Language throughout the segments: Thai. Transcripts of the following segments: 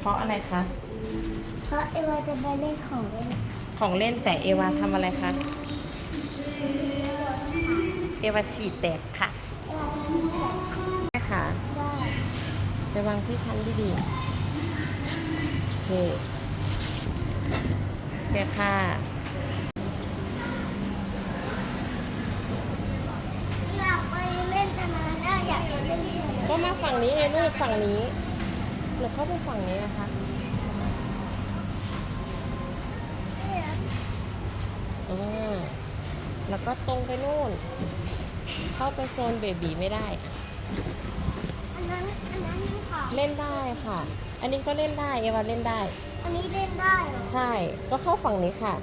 เพราะอะไรคะ เพราะเอวาจะไปเล่นของเล่นของเล่นแต่เอวาทำอะไรคะ เอวาฉีดแตกค่ะเอวาชี้แบบแม่ค่ะได้ไปวางที่ชั้นดีๆโอเคโอเคค่ะอยากไปเล่นแต่นานแล้วอยากไปเล่นที่ไหนก็มาฝั่งนี้ไงลูกฝั่งนี้ หนูเข้าไปฝั่งนี้นะคะอ่าแล้วก็ตรงไปนู่น เข้าไปโซนเบบีไม่ได้อันนั้นอันนั้นของเล่นได้ค่ะ อันนี้ก็เล่นได้เอวาเล่นได้ อันนี้เล่นได้เหรอใช่ ก็เข้าฝั่งนี้ค่ะ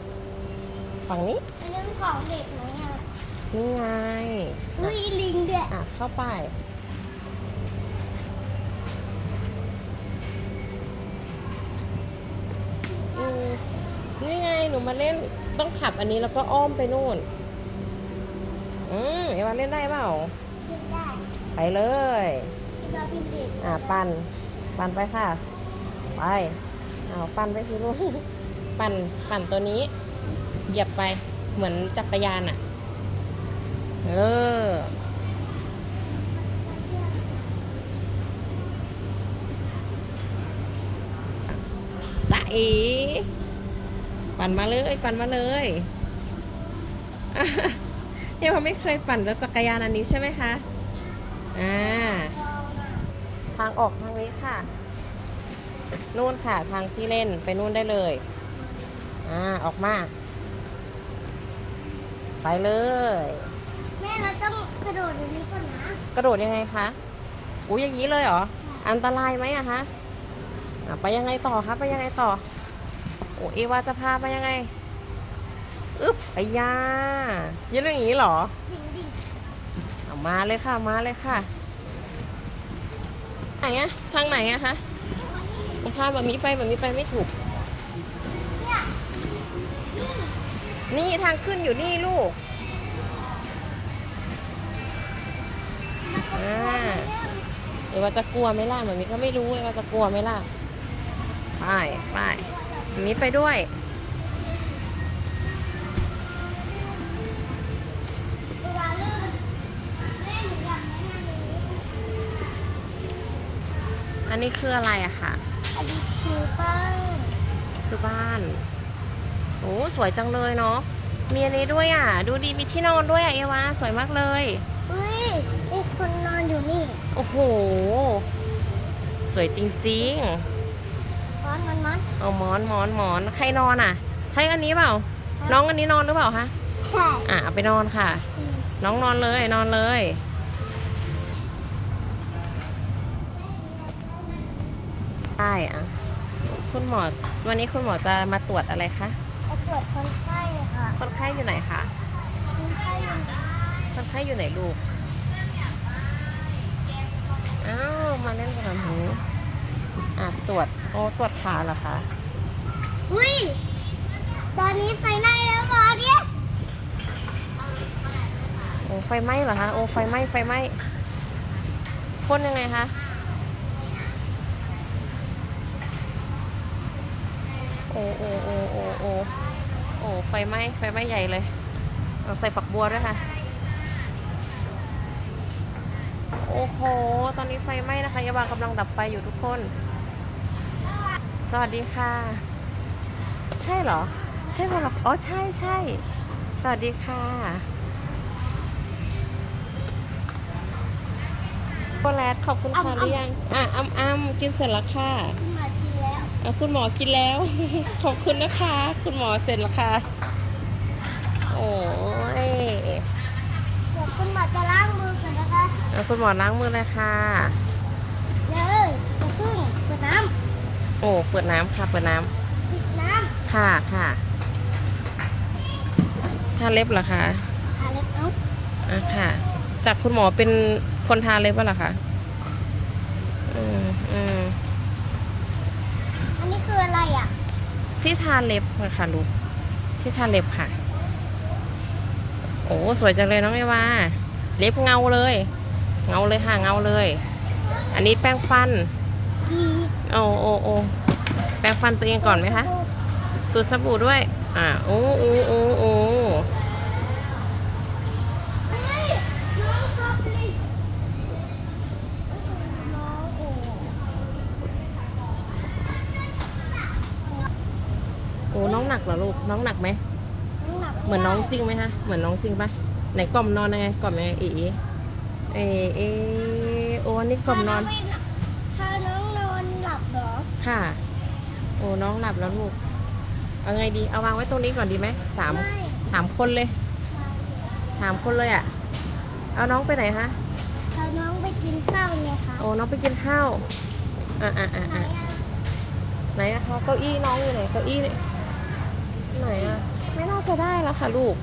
ฝั่งนี้ อันนี้ของเด็กไหมอะนี่ไงอุ้ยลิงด้วยอะเข้าไป อืม นี่ไงหนูมาเล่นต้องขับอันนี้แล้วก็อ้อมไปนู่น อืมเอวาเล่นได้เปล่าได้ไปเลยที่าปั่นปั่นไปค่ะ ไปเอาปั่นไปสิลูกปั่นปั่นตัวนี้ เหยียบไปเหมือนจักรยานอะ เออ เอปั่นมาเลยปั่นมาเลยอะเนี่ยเขาไม่เคยปั่นรถจักรยานอันนี้ใช่ไหมคะอ่าทางออกทางนี้ค่ะ นู่นค่ะทางที่เล่นไปนู่นได้เลย อ่าออกมา ไปเลย แม่เราต้องกระโดดอย่างนี้ก่อนนะ กระโดดยังไงคะอู้อย่างนี้เลยเหรอ อันตรายไหมอะคะ อะไปยังไงต่อคะไปยังไงต่อ โอ้เอวาจะพาไปยังไงอึ๊บไอ้ยายืนอย่างนี้เหรอดิ่งดิ่งเอามาเลยค่ะมาเลยค่ะไหนอะทางไหนอะคะผมพาแบบนี้ไปแบบนี้ไปไม่ถูกเนี่ยนี่นี่ทางขึ้นอยู่นี่ลูกอ่าเดี๋ยวว่าจะกลัวไหมล่ะมันมีก็ไม่รู้ว่าจะกลัวไหมล่ะ ไปไปมันมีไปด้วยเวลาลื่นแม่หนูอยากแนะนำเลยอันนี้คืออะไรอะค่ะอันนี้คือป้ายคือบ้าน โอ้สวยจังเลยเนาะ มีอันนี้ด้วยอะ ดูดีมีที่นอนด้วยอะเอวาสวยมากเลยอุ้ยมีคนนอนอยู่นี่ โอ้โห สวยจริงร้อนมันมันๆ เอาหมอนหมอนหมอนใครนอนอะ ใช่อันนี้เปล่า น้องอันนี้นอนหรือเปล่าคะใช่อะเอาไปนอนค่ะอืมน้องนอนเลยนอนเลยได้อะคุณหมอวันนี้คุณหมอจะมาตรวจอะไรคะไปตรวจคนไข้ค่ะ คนไข้อยู่ไหนคะคนไข้อยู่ไหนคนไข้อยู่ไหนลูกอ้าวมาเล่นกับหนูอะ ตรวจโอ้ตรวจขาเหรอคะ อุ้ย ตอนนี้ไฟไหม้แล้วหมอเนี่ยโอ้ไฟไหม้เหรอคะ โอ้ไฟไหม้ไฟไหม้พ่นยังไงคะ โอ้โอ้โอ้โอ้โอ้โอ้ไฟไหม้ไฟไหม้ใหญ่เลยเอาใส่ฝักบัวด้วยค่ะ โอ้โห ตอนนี้ไฟไหม้นะคะยาบากำลังดับไฟอยู่ทุกคน สวัสดีค่ะ ใช่เหรอ ใช่เปล่าอ๋อใช่ใช่สวัสดีค่ะโกแลตขอบคุณค่ะหรือยังอะอ้ำอ้ำกินเสร็จแล้วค่ะคุณหมอกินแล้วอะคุณหมอกินแล้ว ขอบคุณนะคะ คุณหมอเสร็จแล้วค่ะ โอ้ยเดี๋ยวคุณหมอจะล้างมือก่อนนะคะอะคุณหมอล้างมือเลยค่ะ เลยจะพึ่งเปิดน้ โอ้เปิดน้ำค่ะ เปิดน้ำำปิดน้ค่ะค่ะทาเล็บเหรอคะำทาเล็บเอาอะค่ะ จากคุณหมอเป็นคนทาเล็บเหรอคะอืมอืมอันนี้คืออะไรอะที่ทาเล็บอะค่ะลูกที่ทาเล็บค่ะ โอ้สวยจังเลยน้องเอวาเล็บเงาเลย เงาเลยค่ะเงาเลย อันนี้แป้งฟันกี โอ้โอ้โอ้แปรงฟันตัวเองก่อนไหมคะ สูตรสบู่ด้วย อ่าโอ้โอ้โอ้โอ้โอ้น้องหนักเหรอลูก น้องหนักไหม เหมือนน้องจริงไหมคะ เหมือนน้องจริงปะไหนกล่อมนอนยังไง กล่อมยังไงอ๋เอเอโอ้นี่กล่อมนอน ถ้าน้องนอนหลับเหรอ ค่ะ โอ้น้องหลับแล้วลูก เอาไงดี เอาวางไว้ตรงนี้ก่อนดีไหมสามไม่สามคนเลยสามคนเลยอะ่ะ เอาน้องไปไหนคะถ้าน้องไปกินข้าวไงคะโอ้น้องไปกินข้าวอะอะอะไหนอะอะไหนอะคะเก้าอี้น้องอยู่ไหนเก้าอี้เนี่ยไหนอะไม่น่าจะได้แล้วค่ะลูก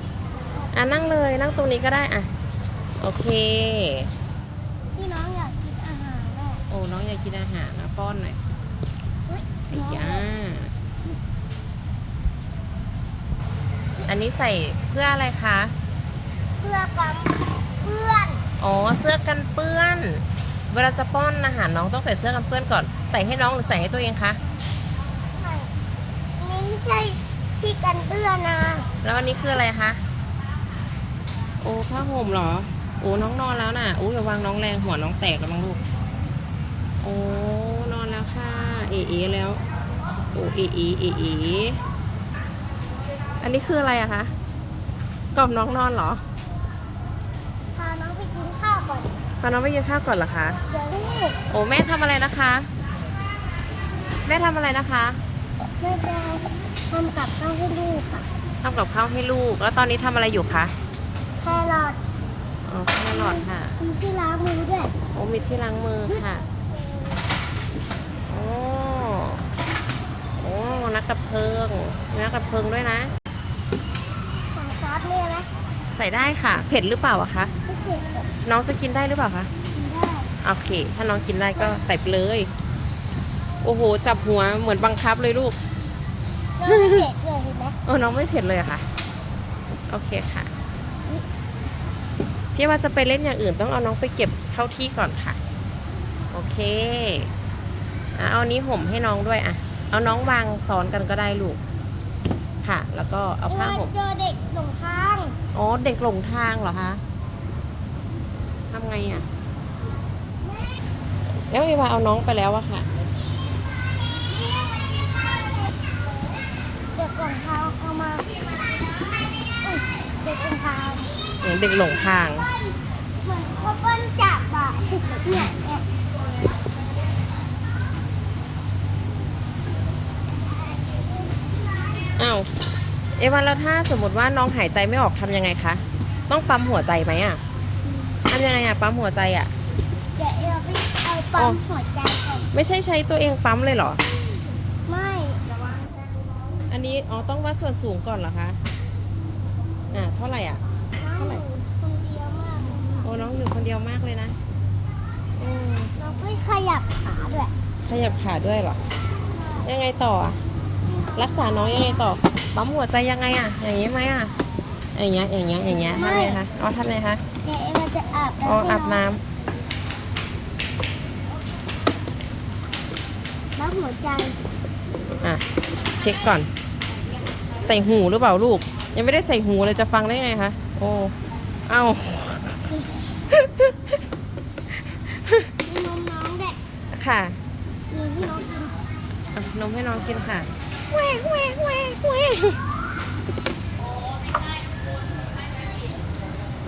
อะนั่งเลยนั่งตรงนี้ก็ได้อะโอเคที่น้องอยากกินอาหารแม่โอ้น้องอยากกินอาหารนะป้อนหน่อย อุ๊ยไอ้น้องยาอันนี้ใส่เพื่ออะไรคะ เพื่อกันเพื่อนอ๋อ เสื้อกันเปื้อน เวลาจะป้อนอาหารน้องต้องใส่เสื้อกันเปื้อนก่อน ใส่ให้น้องหรือใส่ให้ตัวเองคะใช่นี่ไม่ใช่ที่กันเปื้อนนะแล้วอันนี้คืออะไรคะ โอ้ผ้าห่มเหรอ โอ้น้องนอนแล้วน่ะโอ้อย่าวางน้องแรงหัวน้องแตกแล้วมั้งลูก โอ้นอนแล้วค่ะ เอเอแล้ว โอ้เอเอเอเออันนี้คืออะไรอะคะกล่อมน้องนอนเหรอ พาน้องไปกินข้าวก่อน พาน้องไปกินข้าวก่อนเหรอคะ เดี๋ยวลูกโอ้แม่ทำอะไรนะคะ แม่ทำอะไรนะคะแม่จะทำกับข้าวให้ลูกค่ะทำกับข้าวให้ลูก แล้วตอนนี้ทำอะไรอยู่คะ แครอทอ๋อแครอทค่ะ มีที่ล้างมือด้วย โอ้มีที่ล้างมือค่ะ โอ้โอ้นักดับเพลิงมีนักดับเพลิงด้วยนะใส่ซอสนี่ไหมใส่ได้ค่ะ เผ็ดหรือเปล่าอะคะไม่เผ็ดหรอกน้องจะกินได้หรือเปล่าคะกินได้โอเค ถ้าน้องกินได้ก็ใส่ไปเลย โอ้โหจับหัวเหมือนบังคับเลยลูกแล้วไม่เผ็ดเลยเห็นไหมเออน้องไม่เผ็ดเลยอะค่ะ โอเคค่ะ พี่ว่าจะไปเล่นอย่างอื่นต้องเอาน้องไปเก็บเข้าที่ก่อนค่ะ โอเคอะ เอาอันนี้ห่มให้น้องด้วยอะ เอาน้องวางซ้อนกันก็ได้ลูก ค่ะ แล้วก็เอาผ้าห่มเจอเด็กหลงทางอ๋อเด็กหลงทางเหรอคะทำไงอะแล้วเอวาเอาน้องไปแล้วอะค่ะเด็กหลงทางเอามาอุ๊ยเด็กหลงทางเด็กหลงทางเหมือนเขาเปิ้ลจับอะเนี่ยเนี่ย อ้าวเอวาแล้วถ้าสมมติว่าน้องหายใจไม่ออกทำยังไงคะ ต้องปั๊มหัวใจไหมอะทำยังไงอะปั๊มหัวใจอะเดี๋ยวเราไปเอาปั๊มหัวใจก่อนไม่ใช่ใช้ตัวเองปั๊มเลยเหรอ ไม่ระวังอันนี้อ๋อต้องวัดส่วนสูงก่อนเหรอคะอ่าเท่าไหร่อะ น้องอยู่คนเดียวมากเลยค่ะโอ้น้องอยู่คนเดียวมากเลยนะอืมน้องก็ขยับขาด้วยขยับขาด้วยเหรอยังไงต่ออะ รักษาน้องยังไงต่อปั๊มหัวใจยังไงอะ อย่างนี้ไหมอะ อย่างเงี้ย อย่างเงี้ย อย่างเงี้ยทำไงคะ อ๋อทำไงคะ เดี๋ยวเราจะอาบอ๋อให้อาบน้ำปั๊มหัวใจ อะ เช็คก่อน ใส่หูหรือเปล่าลูก ยังไม่ได้ใส่หูเลยจะฟังได้ไงคะ โอ้ เอ้ามีนมน้องด้วยค่ะมีที่น้องกินอะนมให้น้องกินค่ะ แหวกแหวกแหวกแหวก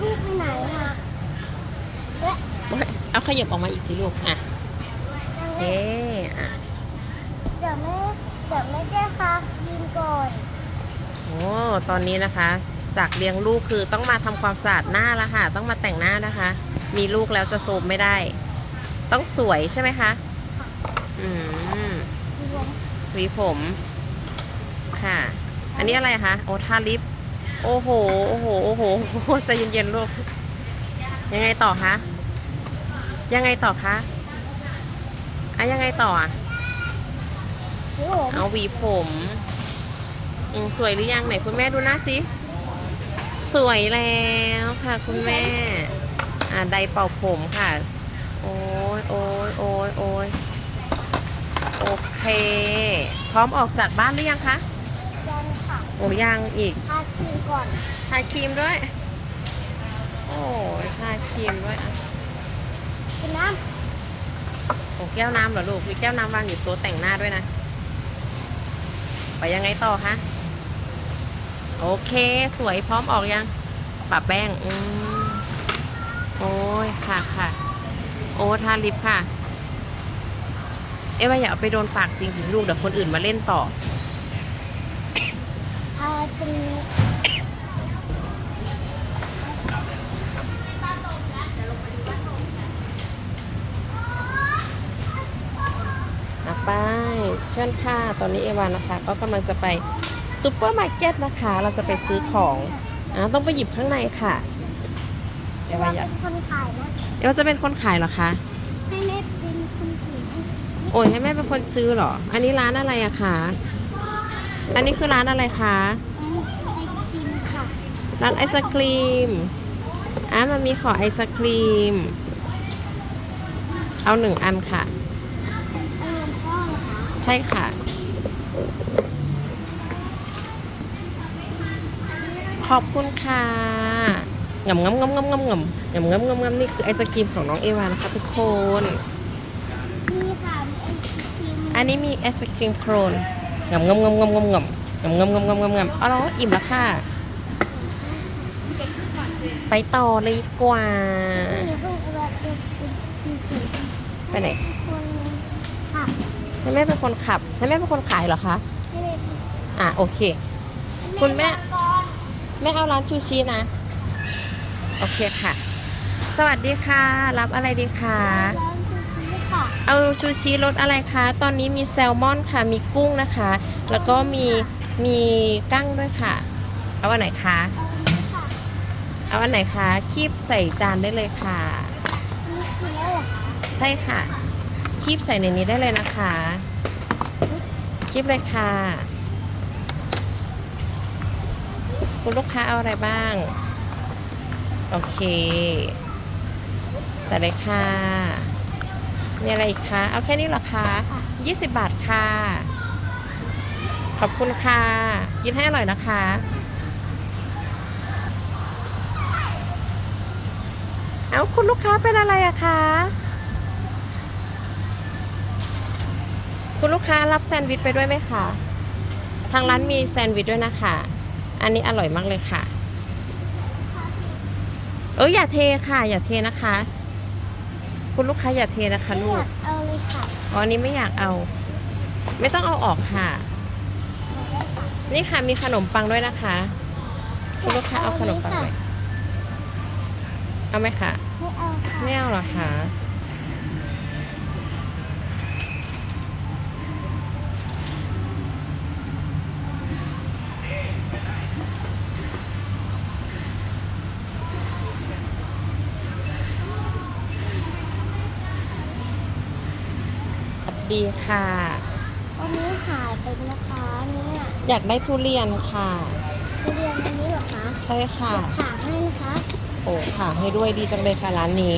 ลูกไปไหนอะเอ๊ะโอ๊ยเอาขยับออกมาอีกสิลูกอะโอเคอะเดี๋ยวแม่เดี๋ยวแม่จะพากินก่อนโอ้ตอนนี้นะคะ จากเลี้ยงลูกคือต้องมาทำความสะอาดหน้าแล้วค่ะ ต้องมาแต่งหน้านะคะ มีลูกแล้วจะโซมไม่ได้ ต้องสวยใช่ไหมคะ อืมรวมหวีผม ค่ะ อันนี้อะไรคะ โอ้ทาลิปโอ้โหโอ้โห โอ้โห โอ้โหใจเย็นๆลูก ยังไงต่อคะ ยังไงต่อคะอะยังไงต่ออะรวมเอาหวีผมอืมสวยหรือยังไหนคุณแม่ดูหน้าสิ สวยแล้วค่ะคุณแม่ อ่าไดร์เป่าผมค่ะ โอ้ยโอ้ยโอ้ยโอ้ยโอเคร้อมออกจากบ้านหรือยังคะยังค่ะ โอ้ยังอีกทาครีมก่อนทาครีมด้วย โอ้ทาครีมด้วยอะกินน้โอ้แก้วน้ำเหรอลูกมีแก้วน้ำวางอยู่โต๊ะแต่งหน้าด้วยนะ ไปยังไงต่อคะโอเค สวยพร้อมออกยังปะแป้งอืมโอ้ยค่ะค่ะ โอ้ทาลิปค่ะ เอ๊ะว่าอย่าเอาไปโดนปากจริงถึงลูกเดี๋ยวคนอื่นมาเล่นต่อำทาตรงนี้อะไปเชิญค่ะตอนนี้เอวานะคะ ก็กำลังจะไปซูเปอร์มาร์เก็ตนะคะ เราจะไปซื้อของอะต้องไปหยิบข้างในค่ะเอวาอยากเป็นคนขายนะเอวาจะเป็นคนขายเหรอคะให้แม่เป็นคนถือโอ้ยให้แม่เป็นคนซื้อเหรอ อันนี้ร้านอะไรอะคะ อันนี้คือร้านอะไรคะอันไอติมค่ะร้านไอศครีม อะมันมีขอไอศครีม เอาหนึ่งอันค่ะอันนี้พ่อเหรอคะใช่ค่ะ ขอบคุณค่ะงำงำงำงำงำงำงำงำงำงำนี่คือไอศครีมของน้องเอวานะคะทุกคน มีค่ะมีไอติมอันนี้มีไอศครีมโครน งำงำงำงำงำงำงำงำงำงำงำงำเอาแล้วอิ่มแล้วค่ะ ไปต่อเลยกว่า ไปไหนคนขับให้แม่เป็นคนขับให้แม่เป็นคนขายเหรอคะอะโอเค คุณแม่แม่เอาร้านชูชีนะ โอเคค่ะ สวัสดีค่ะ รับอะไรดีคะ ค่ะ เอาชูชีรสอะไรคะ ตอนนี้มีแซลมอนค่ะ มีกุ้งนะคะ แล้วก็มีมีกั้งด้วยค่ะ เอาอันไหนคะ เอาอันนี้ค่ะเอาอันไหนคะ คีบใส่จานได้เลยค่ะอันนี้กินแล้วเหรอคะใช่ค่ะ คีบใส่ในนี้ได้เลยนะคะ คีบเลยค่ะ คุณลูกค้าเอาอะไรบ้าง โอเคใส่เลยค่ะ มีอะไรอีกคะ เอาแค่นี้เหรอคะ20บาทค่ะ ขอบคุณค่ะ กินให้อร่อยนะคะ เอาคุณลูกค้าเป็นอะไรอะคะ คุณลูกค้ารับแซนด์วิชไปด้วยไหมคะ ทางร้านมีแซนด์วิชด้วยนะคะ อันนี้อร่อยมากเลยค่ะ เอออย่าเทค่ะ อย่าเทนะคะ คุณลูกค้าอย่าเทนะคะไม่ลูอกยากเอาเลยค่ะอ๋ออันนี้ไม่อยากเอา ไม่ต้องเอาออกค่ะ นี่ค่ะมีขนมปังด้วยนะคะ คุณลูกค้าเอาขนมปังไหมเอาไหมคะไม่เอาค่ะไม่เอาเหรอคะ ดีค่ะ วันนี้หายไปนะคะเนี่ยอยากได้ทุเรียนค่ะทุเรียนอันนี้เหรอคะใช่ค่ะผ่าให้นะคะโอ้ค่ะให้ด้วยดีจังเลยค่ะร้านนี้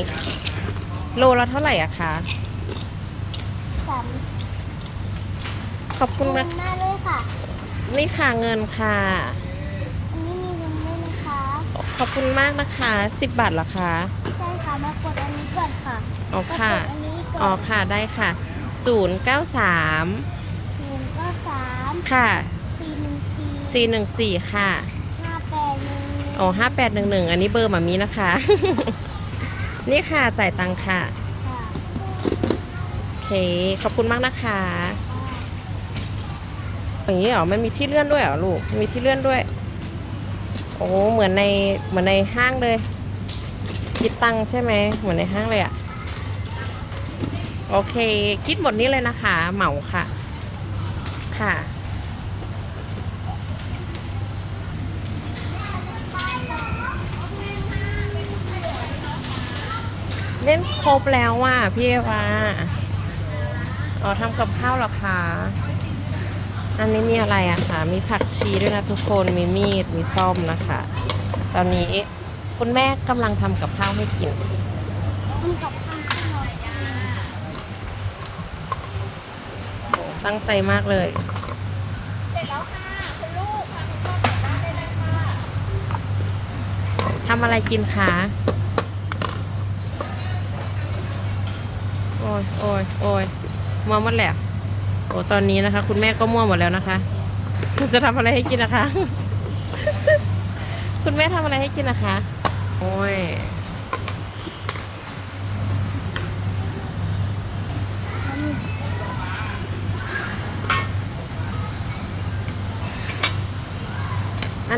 โลละเท่าไหร่อะคะสามขอบคุณเงินะนหน้าด้วยค่ะ นี่ค่ะเงินค่ะ อันนี้มีเงินด้วยนะคะ ขอบคุณมากนะคะ10บาทเหรอคะ ใช่ค่ะ มากดอันนี้ก่อนค่ะอ๋อค่ะมากดอันนี้ก่อ๋ออนค่ะได้ค่ะ 093 หนึ่งก็สามค่ะ สี่หนึ่งสี่414 ค่ะ ห้าแปดหนึ่งอ๋อ5811อันนี้เบอร์หมามีนะคะ นี่ค่ะ จ่ายตังค่ะ ค่ะ โอเค ขอบคุณมากนะคะ อย่างนี้เหรอ มันมีที่เลื่อนด้วยเหรอลูก มีที่เลื่อนด้วย โอ้ เหมือนใน เหมือนในห้างเลย คิดตังค์ใช่ไหม เหมือนในห้างเลยอะ โอเค คิดหมดนี้เลยนะคะ เหมาค่ะ ค่ะ เล่นครบแล้วว่ะพี่เอวาอ๋อทำกับข้าวหรอคะอันนี้มีอะไรอะคะมีผักชีด้วยนะทุกคน มีมีด มีซ่อมนะคะ ตอนนี้คุณแม่กำลังทำกับข้าวให้กินทำกับ ตั้งใจมากเลยอร็จแล้วค่ะคุณลูกค่ะคุณพ่อกลับบ้านได้เลยค่ะทำอะไรกินคะโอ้ยโอ้ยโอ้ยมัวหมดแล้วโอ้ตอนนี้นะคะ คุณแม่ก็มั่วหมดแล้วนะคะจะทำอะไรให้กินนะคะ คุณแม่ทำอะไรให้กินนะคะ โอ้ย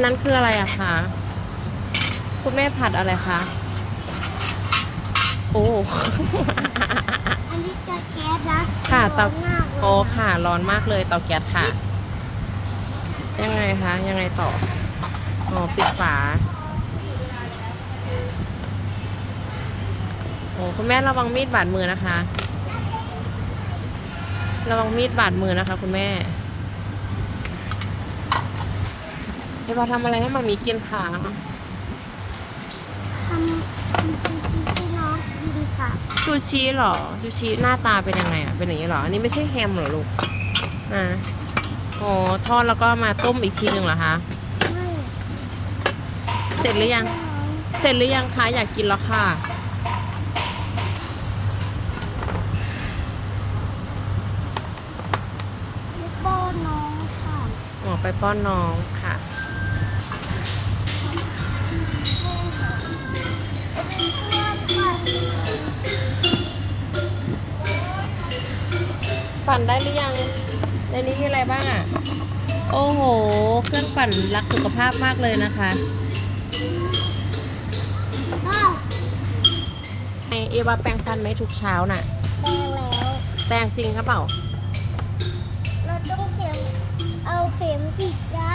นนั้นคืออะไรอะคะคุณแม่ผัดอะไรคะ โอ้ อันนี้จะแก๊สนะค่ะเตาร้อนมากเลยโอ้ค่ะ ร้อนมากเลยเตาแก๊สค่ะ ยังไงคะ ยังไงต่อ อ๋อ ปิดฝา โอ้คุณแม่ระวังมีดบาดมือนะคะ ระวังมีดบาดมือนะคะ คุณแม่ เดี๋ยวเราทำอะไรให้มามีกินค่ะทำทำซูชิให้น้องกินค่ะชูชีเหรอชูชีหน้าตาเป็นยังไงอะเป็นอย่างนี้เหรออันนี้ไม่ใช่แฮมเหรอลูกอ่าโอ้ทอดแล้วก็มาต้มอีกทีหนึ่งเหรอคะไม่เสร็จหรือยัง เสร็จหรือยังคะอยากกินแล้วค่ะลูกโป้น้องค่ะอ๋อไปป้อนน้อง ปั่นได้หรือยัง ในนี้มีอะไรบ้างอะ โอ้โห เครื่องปั่นรักสุขภาพมากเลยนะคะก็ไอเอวาแปรงฟันไหมทุกเช้าน่ะ แปลงแล้ว แปรงจริงครับเปล่า เราต้องเข็ม เอาเข็มฉีดยา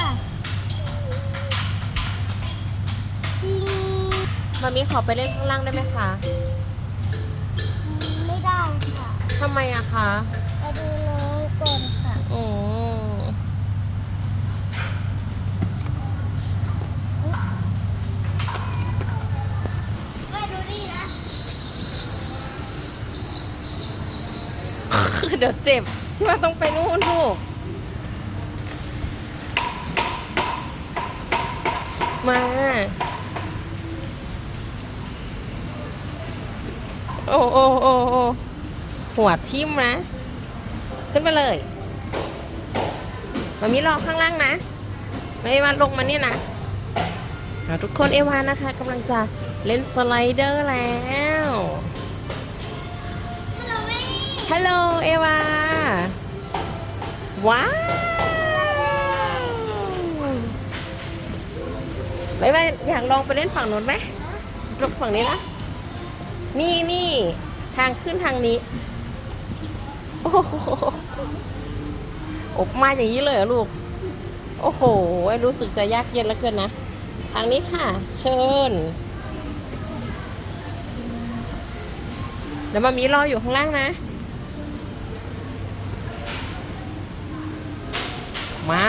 จริงมามีขอไปเล่นข้างล่างได้ไหมคะ ไม่ได้ค่ะทำไมอะคะไปดูน้อง ก่อนค่ะโอ้ไปดูนี่นะเดี๋ยวเจ็บพี่ว่าต้องไปนู่นลูกมา โอ้โอ้โอ้โอ้หัวทิ่มนะ ขึ้นไปเลยมามีรอข้างล่างนะไม่ได้มาลงมานี่นะเอาทุกคนเอวานะคะกำลังจะเล่นสไลเดอร์แล้วฮัลโหลเอวาว้าวไม่ว่าอยากลองไปเล่นฝั่งโน้นไหมลงฝั่งนี้นะนี่นี่ทางขึ้นทางนี้ โอ้โห อบมาอย่างนี้เลยลูก โอ้โห รู้สึกจะยากเย็นแล้วเกินนะ ทางนี้ค่ะ เชิญ เดี๋ยวมามีรออยู่ข้างล่างนะ มา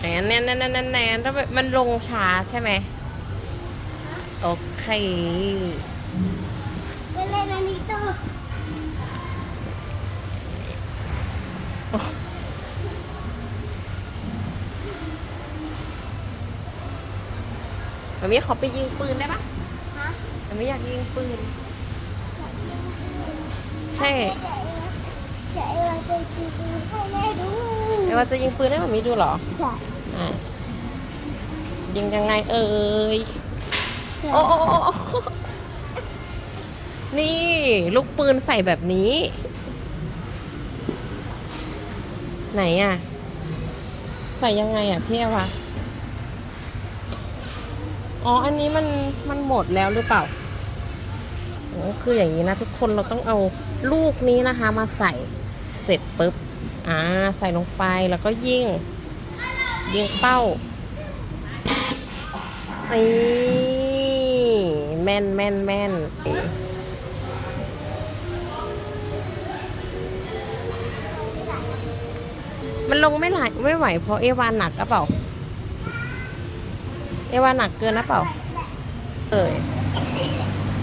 แนนแนนแนนแนนแนนแนนแล้วมันลงช้าใช่ไหมโอเค มันมีขอไปยิงปืนได้ปะฮะมันไม่อยากยิงปืน ใช่เดี๋ยวเอวาจะชี้ดูให้แม่ดูเอว่าจะยิงปืนให้มันมีดูเหรอ ใช่อะยิงยังไงเอ่ยโอ้โอ้โอ้โอ้นี่ลูกปืนใส่แบบนี้ ไหนอะ ใส่ยังไงอะพี่เอวะ อ๋อ อันนี้มันมันหมดแล้วหรือเปล่าโอ้คืออย่างนี้นะทุกคนเราต้องเอาลูกนี้นะคะมาใส่เสร็จปุ๊บ อ่า ใส่ลงไปแล้วก็ยิงยิงเป้านี่แม่นแม่นแม่นมันลงไม่ไหลไม่ไหวเพราะเอวานหนักกระเปล่า เอวาหนักเกินนะเปล่าเอย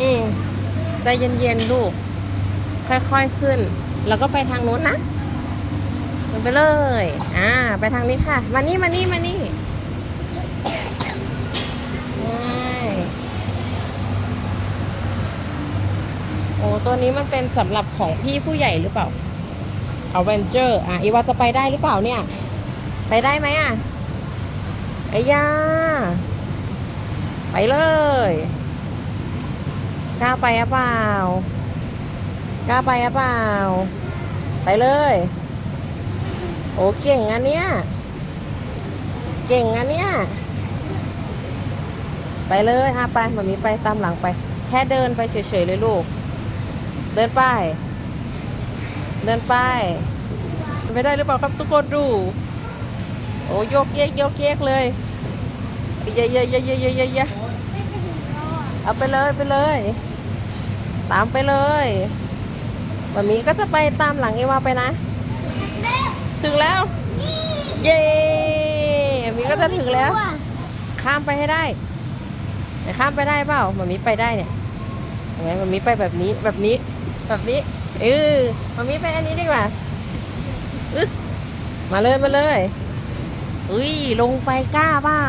อืมใจเย็นๆลูก ค่อยๆขึ้น แล้วก็ไปทางนู้นนะลงไปเลย อ่า ไปทางนี้ค่ะ มานี่มานี่มานี่ได้โอ้ตัวนี้มันเป็นสำหรับของพี่ผู้ใหญ่หรือเปล่า a v e n g e r อะอีวาจะไปได้หรือเปล่าเนี่ย ไปได้ไหมอะไอ้ยา ไปเลยกล้าไปอะเปล่ากล้าไปอะเปล่า ไปเลย โอ้เก่งอันเนี้ยเก่งอันเนี้ยไปเลยอะไปแบบนี้ไปตามหลังไป แค่เดินไปเฉยๆเลยลูก เดินไป เดินไปไปได้หรือเปล่าครับทุกคนดู โอ้โยกเยกยกเยกเลยเยอะเยอะเยอะเยอะเยอะเยอะ เอาไปเลยไปเลย ตามไปเลยแบบนี้ก็จะไปตามหลังเอวาไปนะ ถึงแล้ว เย้แบบนี้ก็จะถึงแล้ว ข้ามไปให้ได้แต่ข้ามไปได้เปล่ามันมีไปได้เนี่ยเห็นไหมมันมีไปแบบนี้แบบนี้ แบบนี้เออมันมีไปอันนี้ดีกว่าอึสมาเลยมาเลยอุ้ยลงไปกล้าเปล่า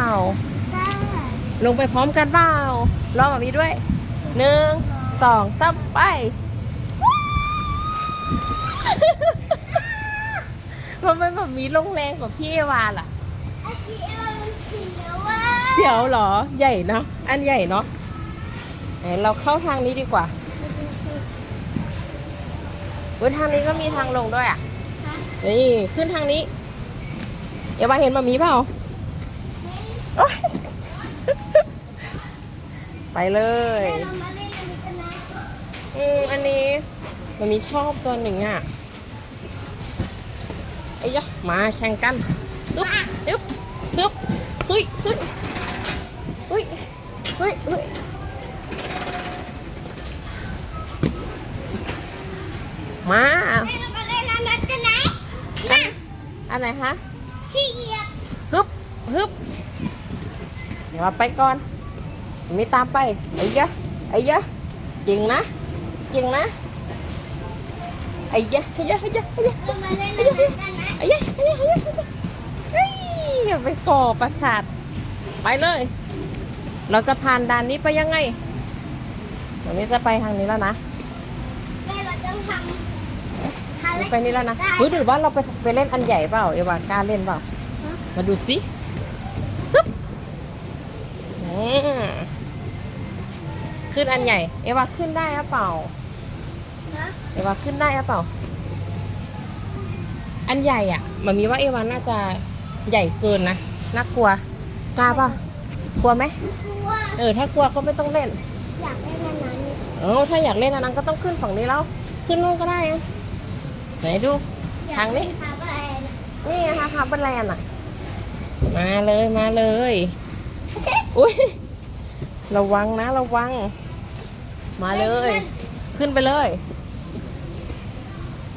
ลงไปพร้อมกันเปล่าลองแบบนี้ด้วยหนึ่งสองสามไปมันเป็นแบบมีลงแรงกว่าพี่เอวาล่ะไอ้ที่เอวมันเสียวว่ะเสียวเหรอ ใหญ่เนาะอันใหญ่เนาะไหนเราเข้าทางนี้ดีกว่าอุ้ยทางนี้ก็มีทางลงด้วยอะนี่ขึ้นทางนี้เดี๋ยวมาเห็นมามีเปล่าโอ๊ย ไปเลย เรามาเล่นอันนี้กันนะอืมอันนี้มันมีชอบตัวหนึ่งอะไอ้ยะมาแข่งกันฮึบฮึบฮึบเฮ้ยเฮ้ยเฮ้ยเฮ้ยเฮ้ยมาเล่นเรามาเล่นอันนั้นกันนะอันอันไหนคะพี่เหยียบ ฮึบฮึบเดี๋ยวมาไปก่อน มีตามไปไอ้ยะไอ้ยะจริงนะจริงนะไอ้ยะไอ้ยะไอ้ยะไอ้ยะเรามาเล่นอันนั้นกันนะไอ้ยะไอ้ยะไอ้ยะเฮ้ยอย่าไปก่อประสาทไปเลย เราจะผ่านด่านนี้ไปยังไงวันนี้จะไปทางนี้แล้วนะแม่เราจะทำภารกิจไปนี่แล้วนะได้เฮ้ยหรือว่าเราไปไปเล่นอันใหญ่เปล่าเอวากล้าเล่นเปล่า มาดูสิปึ๊บอืม ขึ้นอันใหญ่ เอวาขึ้นได้หรือเปล่า นะเอวาขึ้นได้หรือเปล่า อันใหญ่อะมันมีว่าเอวาน่าจะใหญ่เกินนะ น่ากลัว กล้าเปล่ะ กลัวไหมกลัวเออ ถ้ากลัวก็ไม่ต้องเล่น อยากเล่นอันนั้นเออ ถ้าอยากเล่นอันนั้นก็ต้องขึ้นฝั่งนี้แล้ว ขึ้นนู่นก็ได้อะไหนดูอยากทางนี้เล่นทางอะไรนะนี่ไงคะพับเป็นแลนด์อะ มาเลยมาเลย อุ้ยระวังนะระวัง มาเลย ขึ้นไปเลย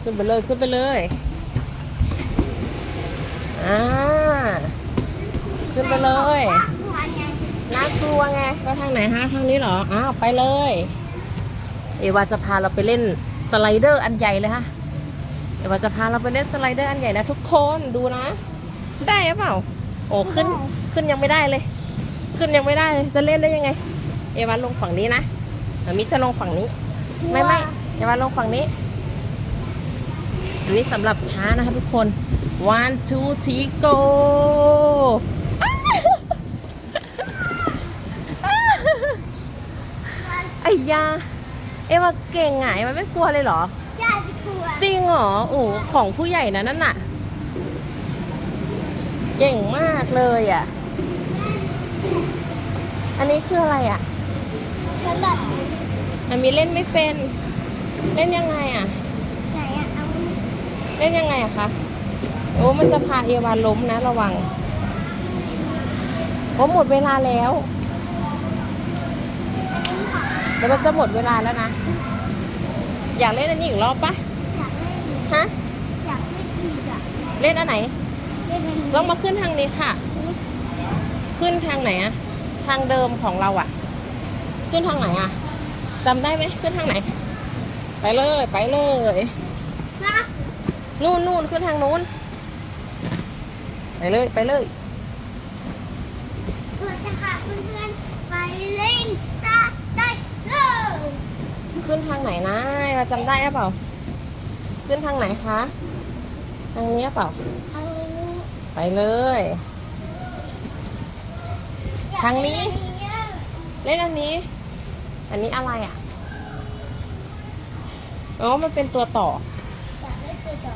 ขึ้นไปเลยขึ้นไปเลยอ่าขึ้นไปเลยน่ากลัวไงไปทางไหนฮะทางนี้เหรออ้าวไปเลย เอวาจะพาเราไปเล่นสไลเดอร์อันใหญ่เลยฮะเอวาจะพาเราไปเล่นสไลเดอร์อันใหญ่นะทุกคนดูนะ ได้หรือเปล่า โอ้ขึ้นขึ้นยังไม่ได้เลย ขึ้นยังไม่ได้จะเล่นได้ยังไง เอวาลงฝั่งนี้นะ มามิจะลงฝั่งนี้ ไม่ไม่เอวาลงฝั่งนี้อันนี้สำหรับช้านะคะทุกคน one two three go ไอ้ยา เอวาเก่งไงมันไม่กลัวเลยเหรอ ใช่พี่กลัว จริงเหรอ โอ้ของผู้ใหญ่นะนั่นน่ะ เก่งมากเลยอะ อันนี้คืออะไรอะ สำหรับ มันมีเล่นไม่เป็น เล่นยังไงอะ ไหนอะเอาเล่นยังไงอะคะ โอ้ มันจะพาเอวาล้มนะระวัง โอ้หมดเวลาแล้ว เดี๋ยวมันจะหมดเวลาแล้วนะ อยากเล่นอันนี้อีกรอบปะอยากเล่นฮะ อยากเล่นอีกอะเล่นอันไหน เล่นอันนี้ลองมาขึ้นทางนี้ค่ะ ขึ้นทางไหนอะทางเดิมของเราอะขึ้นทางไหนอะ จจำได้ไหมขึ้นทางไหน ไปเลยไปเลยนะนู่นนู่นขึ้นทางนู้น ไปเลยไปเลยเพื่อจะพาเพื่อนๆไปเล่นตาได้เลยขึ้นทางไหนนะเราจำได้หรือเปล่า ขึ้นทางไหนคะทางนี้หรือเปล่าทางนี้ไปเลย ทางนี้ เล่นอันนี้ อันนี้อะไรอะอ๋อมันเป็นตัวต่ออยากเล่นตัวต่อ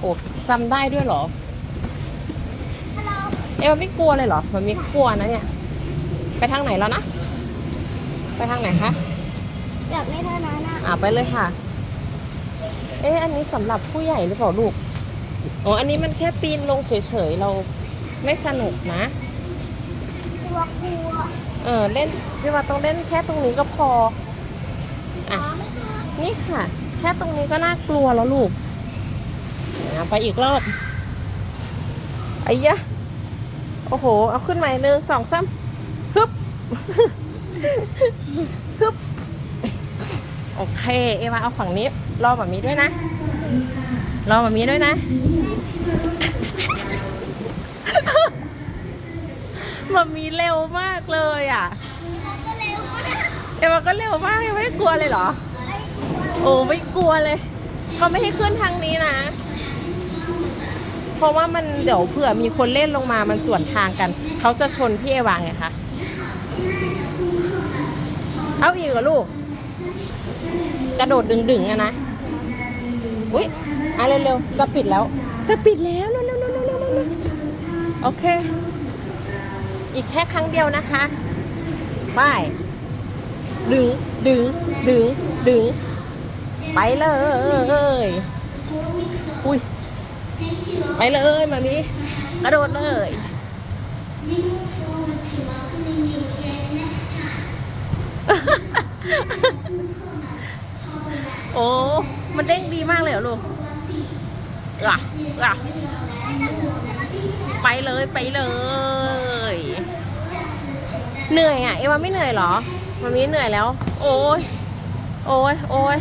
โอ้จำได้ด้วยเหรอ ฮัลโหลเอวไม่กลัวเลยเหรอ มันมีกลัวนะเนี่ย ไปทางไหนแล้วนะ ไปทางไหนคะ อยากเล่นเท่านั้นอะอ่าไปเลยค่ะ เอ๊ะอันนี้สำหรับผู้ใหญ่หรือเปล่าลูก อ๋อ อันนี้มันแค่ปีนลงเฉยๆ เราไม่สนุกนะตัวกลัว เออเล่นพี่ว่าต้องเล่นแค่ตรงนี้ก็พออะนี่ค่ะ แค่ตรงนี้ก็น่ากลัวแล้วลูกไปอีกรอบไอ้ยะโอ้โห เอาขึ้นใหม่หนึ่งสองสามฮึบฮึบโอเค เอวาเอาฝั่งนี้ รอแบบนี้ด้วยนะ รอแบบนี้ด้วยนะ แบบมีเร็วมากเลยอะเร็วมากเอวาก็เร็วมากยังไม่กลัวเลยเหรอ โอ้ไม่กลัวเลย เขาไม่ให้ขึ้นทางนี้นะ เพราะว่ามันเดี๋ยวเผื่อมีคนเล่นลงมามันสวนทางกัน เขาจะชนพี่เอวาไงคะ เอาอีกเหรอลูก กระโดดดึงๆอะนะ อุ้ยอะเร็วๆ จะปิดแล้ว จะปิดแล้วเร็วๆๆๆๆๆโอเค อีกแค่ครั้งเดียวนะคะไปดึงดึงดึงดึงไปเลยอุ้ยไปเลยมามีกระโดดเลยโอ้มันเด้งดีมากเลยเหรอลูกอะอะไปเลยไปเลย เหนื่อยอะ เอวาไม่เหนื่อยเหรอมันมีเหนื่อยแล้ว โอ้ยโอ้ยโอ้ย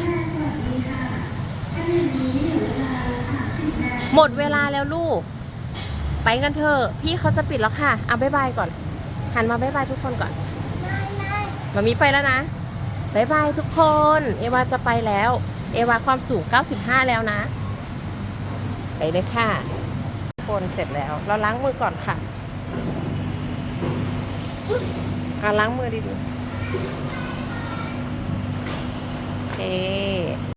หมดเวลาแล้วลูก ไปกันเถอะพี่เขาจะปิดแล้วค่ะเอาบายบายก่อน หันมาบายบายทุกคนก่อนมามีไปแล้วนะบายบายทุกคน เอวาจะไปแล้ว เอวาความสูง 95 แล้วนะ ไปเลยค่ะทุกคนเสร็จแล้ว เราล้างมือก่อนค่ะ อาล้างมือดีๆโอเค